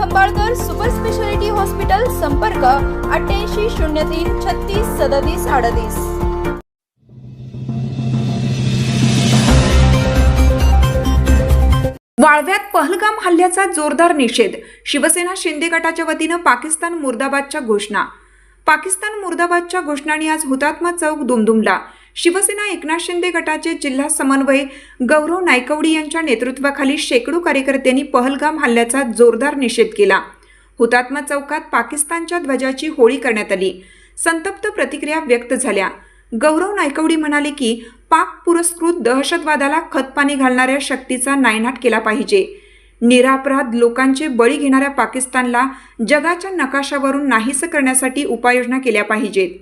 Khambalkar super speciality hospital संपर्क अठ्ठ्याऐंशी शून्य तीन छत्तीस सदतीस अडतीस. वाळव्यात पहलगाम हल्ल्याचा जोरदार निषेध शिवसेना शिंदे गटाच्या वतीनं पाकिस्तान मुर्दाबादच्या घोषणा. पाकिस्तान मुर्दाबादच्या घोषणांनी आज हुतात्मा चौक दुमदुमला. शिवसेना एकनाथ शिंदे गटाचे जिल्हा समन्वय गौरव नायकवडी यांच्या नेतृत्वाखाली शेकडो कार्यकर्त्यांनी पहलगाम हल्ल्याचा जोरदार निषेध केला. हुतात्मा चौकात पाकिस्तानच्या ध्वजाची होळी करण्यात आली. संतप्त प्रतिक्रिया व्यक्त झाल्या. गौरव नायकवडी म्हणाले की पाक पुरस्कृत दहशतवादाला खतपाणी घालणाऱ्या शक्तीचा नायनाट केला पाहिजे. निरापराध लोकांचे बळी घेणाऱ्या पाकिस्तानला जगाच्या नकाशावरून नाहीसं करण्यासाठी उपाययोजना केल्या पाहिजेत.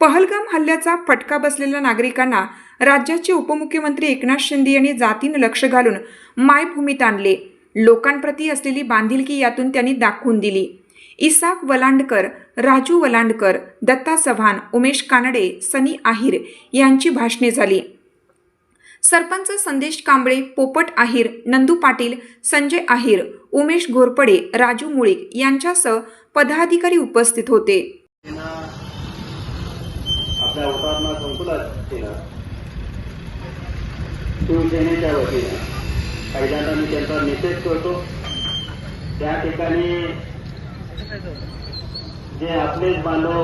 पहलगाम हल्ल्याचा फटका बसलेल्या नागरिकांना राज्याचे उपमुख्यमंत्री एकनाथ शिंदे यांनी जातीनं लक्ष घालून मायभूमीत आणले. लोकांप्रती असलेली बांधिलकी यातून त्यांनी दाखवून दिली. इसाक वलांडकर राजू वलांडकर दत्ता चव्हाण उमेश कानडे सनी आहिर यांची भाषणे झाली. सरपंच संदेश कांबळे पोपट आहिर नंदू पाटील संजय आहिर उमेश घोरपडे राजू मुळीक यांच्यासह पदाधिकारी उपस्थित होते. आपल्या हुतात्मा संकुलात केलं. शिवसेनेच्या वतीनं. पहिल्यांदा मी त्यांचा निषेध करतो. त्या ठिकाणी जे आपलेच बांधव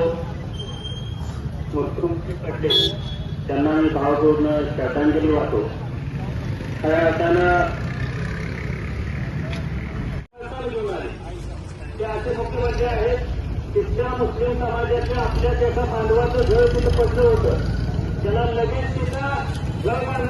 मृत्युमुखी पडले त्यांना मी भावपूर्ण श्रद्धांजली वाहतो. खऱ्या अर्थानं ते असे मुख्यमंत्री आहेत. त्या मुस्लिम समाजाच्या आपल्याच एका बांधवाचं घर तिथं पडलं होतं त्याला लगेच तिथं घर